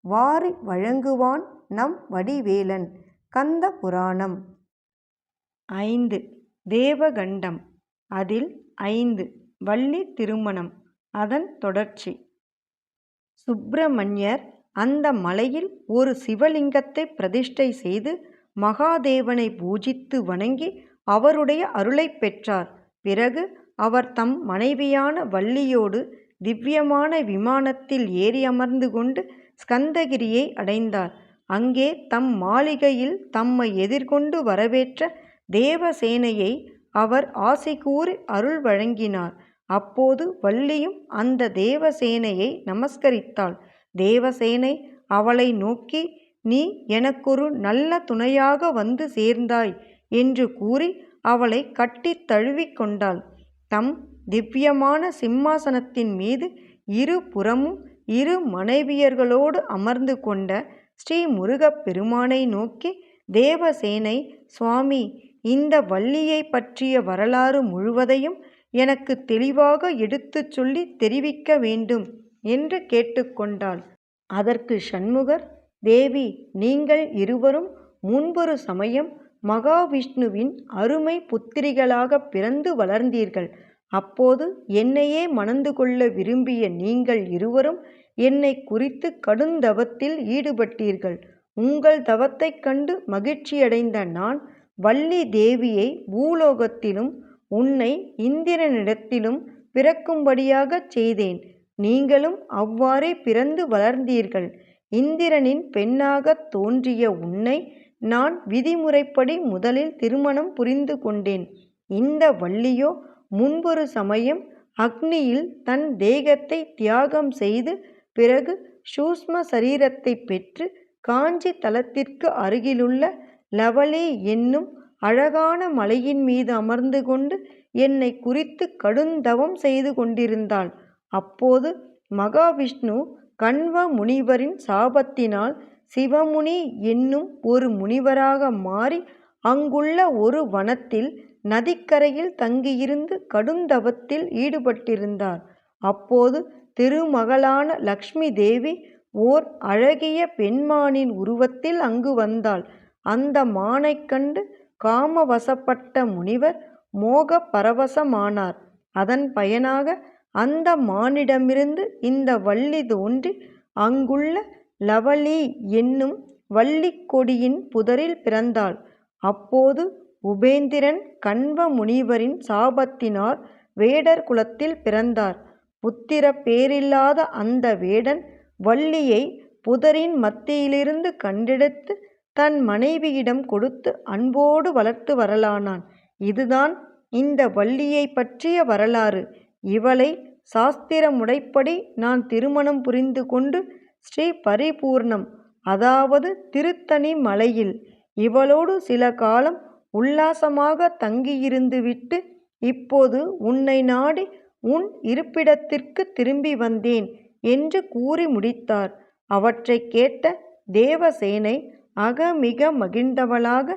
வாரி வழங்குவான் நம் வடிவேலன். கந்த புராணம். ஐந்து. தேவகண்டம். அதில் ஐந்து. வள்ளி திருமணம். அதன் தொடர்ச்சி. சுப்பிரமணியர் அந்த மலையில் ஒரு சிவலிங்கத்தை பிரதிஷ்டை செய்து மகாதேவனை பூஜித்து வணங்கி அவருடைய அருளைப் பெற்றார். பிறகு அவர் தம் மனைவியான வள்ளியோடு திவ்யமான விமானத்தில் ஏறி அமர்ந்து கொண்டு ஸ்கந்தகிரியை அடைந்தார். அங்கே தம் மாளிகையில் தம்மை எதிர்கொண்டு வரவேற்ற தேவசேனையை அவர் ஆசை கூறி அருள் வழங்கினார். அப்போது வள்ளியும் அந்த தேவசேனையை நமஸ்கரித்தாள். தேவசேனை அவளை நோக்கி நீ எனக்கொரு நல்ல துணையாக வந்து சேர்ந்தாய் என்று கூறி அவளை கட்டித் தழுவிக் கொண்டாள். தம் திவ்யமான சிம்மாசனத்தின் மீது இரு புறமும் இரு மனைவியர்களோடு அமர்ந்து கொண்ட ஸ்ரீ முருகப் பெருமானை நோக்கி தேவசேனை சுவாமி இந்த வள்ளியை பற்றிய வரலாறு முழுவதையும் எனக்கு தெளிவாக எடுத்துச் சொல்லி தெரிவிக்க வேண்டும் என்று கேட்டுக்கொண்டாள் அதற்கு சண்முகர் தேவி நீங்கள் இருவரும் முன்பொரு சமயம் மகாவிஷ்ணுவின் அருமை புத்திரிகளாக பிறந்து வளர்ந்தீர்கள். அப்போது என்னையே மணந்து கொள்ள விரும்பிய நீங்கள் இருவரும் என்னை குறித்து கடுந்தவத்தில் ஈடுபட்டீர்கள். உங்கள் தவத்தைக் கண்டு மகிழ்ச்சியடைந்த நான் வள்ளி தேவியை பூலோகத்திலும் உன்னை இந்திரனிடத்திலும் பிறக்கும்படியாகச் செய்தேன். நீங்களும் அவ்வாறே பிறந்து வளர்ந்தீர்கள். இந்திரனின் பெண்ணாகத் தோன்றிய உன்னை நான் விதிமுறைப்படி முதலில் திருமணம் புரிந்து கொண்டேன். இந்த வள்ளியோ முன்பொரு சமயம் அக்னியில் தன் தேகத்தை தியாகம் செய்து பிறகு சூஷ்ம சரீரத்தை பெற்று காஞ்சி தலத்திற்கு அருகிலுள்ள லவலே என்னும் அழகான மலையின் மீது அமர்ந்து கொண்டு என்னை குறித்து கடுந்தவம் செய்து கொண்டிருந்தாள். அப்போது மகாவிஷ்ணு கண்வ முனிவரின் சாபத்தினால் சிவமுனி என்னும் ஒரு முனிவராக மாறி அங்குள்ள ஒரு வனத்தில் நதிக்கரையில் தங்கியிருந்து கடுந்தவத்தில் ஈடுபட்டிருந்தார். அப்போது திருமகளான லக்ஷ்மி தேவி ஓர் அழகிய பெண்மானின் உருவத்தில் அங்கு வந்தாள். அந்த மானைக் கண்டு காமவசப்பட்ட முனிவர் மோக பரவசமானார். அதன் பயனாக அந்த மானிடமிருந்து இந்த வள்ளி தோன்றி அங்குள்ள லவலி என்னும் வள்ளிக் கொடியின் புதரில் பிறந்தாள். அப்போது உபேந்திரன் கண்வ முனிவரின் சாபத்தினால் வேடர் குலத்தில் பிறந்தார். புத்திர பேரில்லாத அந்த வேடன் வள்ளியை புதரின் மத்தியிலிருந்து கண்டெடுத்து தன் மனைவியிடம் கொடுத்து அன்போடு வளர்த்து வரலானான். இதுதான் இந்த வள்ளியை பற்றிய வரலாறு. இவளை சாஸ்திர முறைப்படி நான் திருமணம் புரிந்து கொண்டு ஸ்ரீ பரிபூர்ணம் அதாவது திருத்தணி மலையில். இவளோடு சில காலம் உல்லாசமாக தங்கியிருந்துவிட்டு இப்போது உன்னை நாடி உன் இருப்பிடத்திற்கு திரும்பி வந்தேன் என்று கூறி முடித்தார். அவற்றைக் கேட்ட தேவசேனை அகமிக மகிழ்ந்தவளாக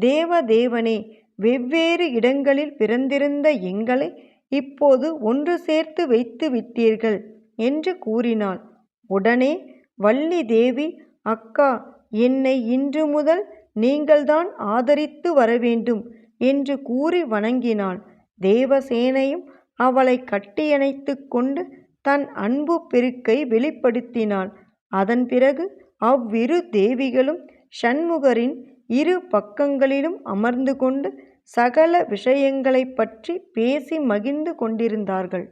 தேவதேவனே வெவ்வேறு இடங்களில் பிறந்திருந்த எங்களை இப்போது ஒன்று சேர்த்து வைத்து விட்டீர்கள் என்று கூறினாள். உடனே வள்ளி தேவி அக்கா என்னை இன்று முதல் நீங்கள்தான் ஆதரித்து வரவேண்டும் என்று கூறி வணங்கினாள் தேவசேனையும் அவளை கட்டியணைத்து கொண்டு தன் அன்பு பெருக்கை வெளிப்படுத்தினாள். அதன் பிறகு அவ்விரு தேவிகளும் சண்முகரின் இரு பக்கங்களிலும் அமர்ந்து கொண்டு சகல விஷயங்களைப் பற்றி பேசி மகிழ்ந்து கொண்டிருந்தார்கள்.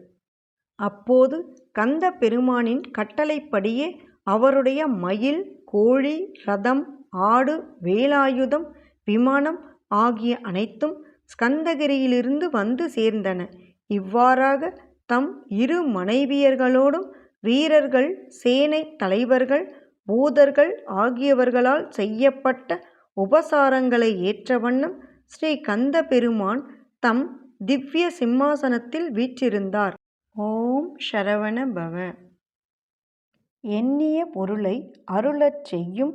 அப்போது கந்த பெருமானின் கட்டளைப்படியே அவருடைய மயில் கோழி ரதம் ஆடு வேலாயுதம் விமானம் ஆகிய அனைத்தும் ஸ்கந்தகிரியிலிருந்து வந்து சேர்ந்தன இவ்வாறாக தம் இரு மனைவியர்களோடும் வீரர்கள் சேனை தலைவர்கள் பூதர்கள் ஆகியவர்களால் செய்யப்பட்ட உபசாரங்களை ஏற்ற வண்ணம் ஸ்ரீ கந்த பெருமான் தம் திவ்ய சிம்மாசனத்தில் வீற்றிருந்தார். ஓம் ஷரவண பவ. எண்ணிய பொருளை அருளச் செய்யும்